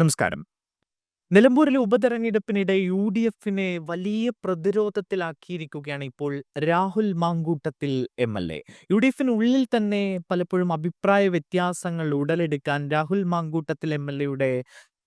നമസ്കാരം. നിലമ്പൂരിലെ ഉപതെരഞ്ഞെടുപ്പിനിടെ U D എഫിനെ വലിയ പ്രതിരോധത്തിലാക്കിയിരിക്കുകയാണ് ഇപ്പോൾ Rahul Mankoottathil M L A. U D എഫിനുള്ളിൽ തന്നെ പലപ്പോഴും അഭിപ്രായ വ്യത്യാസങ്ങൾ ഉടലെടുക്കാൻ രാഹുൽ മാങ്കൂട്ടത്തിൽ എം എൽ എയുടെ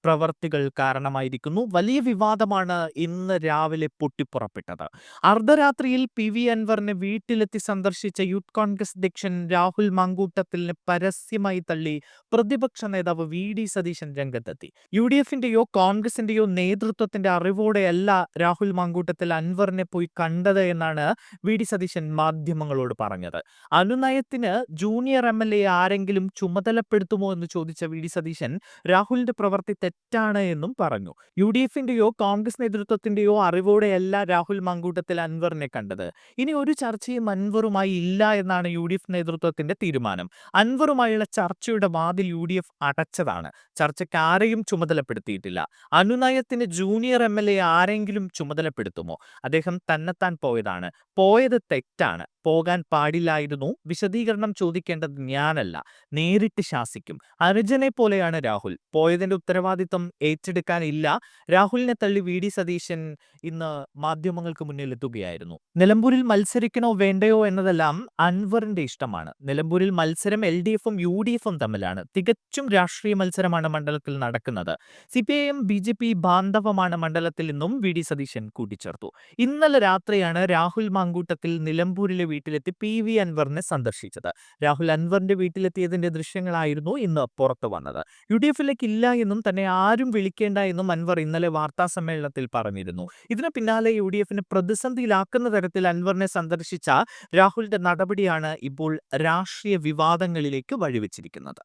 പ്രവർത്തികൾ കാരണമായിരിക്കുന്നു. വലിയ വിവാദമാണ് ഇന്ന് രാവിലെ പൊട്ടിപ്പുറപ്പെട്ടത്. അർദ്ധരാത്രിയിൽ പി വി അൻവറിനെ വീട്ടിലെത്തി സന്ദർശിച്ച യൂത്ത് കോൺഗ്രസ് അധ്യക്ഷൻ രാഹുൽ മാങ്കൂട്ടത്തിലിനെ പരസ്യമായി തള്ളി പ്രതിപക്ഷ നേതാവ് വി ഡി സതീശൻ രംഗത്തെത്തി. യു ഡി എഫിന്റെയോ കോൺഗ്രസിന്റെയോ നേതൃത്വത്തിന്റെ അറിവോടെയല്ല രാഹുൽ മാങ്കൂട്ടത്തിൽ അൻവറിനെ പോയി കണ്ടത് എന്നാണ് വി ഡി സതീശൻ മാധ്യമങ്ങളോട് പറഞ്ഞത്. അനുനയത്തിന് ജൂനിയർ എം എൽ എ ആരെങ്കിലും ചുമതലപ്പെടുത്തുമോ എന്ന് ചോദിച്ച വി ഡി സതീശൻ രാഹുലിന്റെ പ്രവൃത്തി തെറ്റാണ് എന്നും പറഞ്ഞു. യു ഡി എഫിന്റെയോ കോൺഗ്രസ് നേതൃത്വത്തിന്റെയോ അറിവോടെയല്ല രാഹുൽ മങ്കൂട്ടത്തിൽ അൻവറിനെ കണ്ടത്. ഇനി ഒരു ചർച്ചയും അൻവറുമായി ഇല്ല എന്നാണ് യു ഡി എഫ് നേതൃത്വത്തിന്റെ തീരുമാനം. അൻവറുമായുള്ള ചർച്ചയുടെ വാതിൽ യു ഡി എഫ് അടച്ചതാണ്. ചർച്ചയ്ക്ക് ആരെയും ചുമതലപ്പെടുത്തിയിട്ടില്ല. അനുനയത്തിന് ജൂനിയർ എം എൽ എ ആരെങ്കിലും ചുമതലപ്പെടുത്തുമോ? അദ്ദേഹം തന്നെത്താൻ പോയതാണ്. പോയത് തെറ്റാണ്. പോകാൻ പാടില്ലായിരുന്നു. വിശദീകരണം ചോദിക്കേണ്ടത് ഞാനല്ല. നേരിട്ട് ശാസിക്കും. അനുജനെ പോലെയാണ് രാഹുൽ. പോയതിന്റെ ഉത്തരവാദിത്വം ഏറ്റെടുക്കാനില്ല രാഹുലിനെ തള്ളി വി. ഡി. സതീശൻ ഇന്ന് മാധ്യമങ്ങൾക്ക് മുന്നിൽ എത്തുകയായിരുന്നു. നിലമ്പൂരിൽ മത്സരിക്കണോ വേണ്ടയോ എന്നതെല്ലാം അൻവറിന്റെ ഇഷ്ടമാണ്. നിലമ്പൂരിൽ മത്സരം എൽ ഡി എഫും യു ഡി എഫും തമ്മിലാണ്. തികച്ചും രാഷ്ട്രീയ മത്സരമാണ് മണ്ഡലത്തിൽ നടക്കുന്നത്. C P I M B J P ബാന്ധവമാണ് മണ്ഡലത്തിൽ നിന്നും വി. ഡി. സതീശൻ കൂട്ടിച്ചേർത്തു. ഇന്നലെ രാത്രിയാണ് രാഹുൽ മാങ്കൂട്ടത്തിൽ നിലമ്പൂരിലെ വീട്ടിലെത്തി പി വി അൻവറിനെ സന്ദർശിച്ചത്. രാഹുൽ അൻവറിന്റെ വീട്ടിലെത്തിയതിന്റെ ദൃശ്യങ്ങളായിരുന്നു ഇന്ന് പുറത്തു വന്നത്. യു ഡി എഫിലേക്ക് ഇല്ല എന്നും തന്നെ ആരും വിളിക്കേണ്ട എന്നും അൻവർ ഇന്നലെ വാർത്താ സമ്മേളനത്തിൽ പറഞ്ഞിരുന്നു. ഇതിനു പിന്നാലെ യു ഡി എഫിനെ പ്രതിസന്ധിയിലാക്കുന്ന തരത്തിൽ അൻവറിനെ സന്ദർശിച്ച രാഹുലിന്റെ നടപടിയാണ് ഇപ്പോൾ രാഷ്ട്രീയ വിവാദങ്ങളിലേക്ക് വഴിവെച്ചിരിക്കുന്നത്.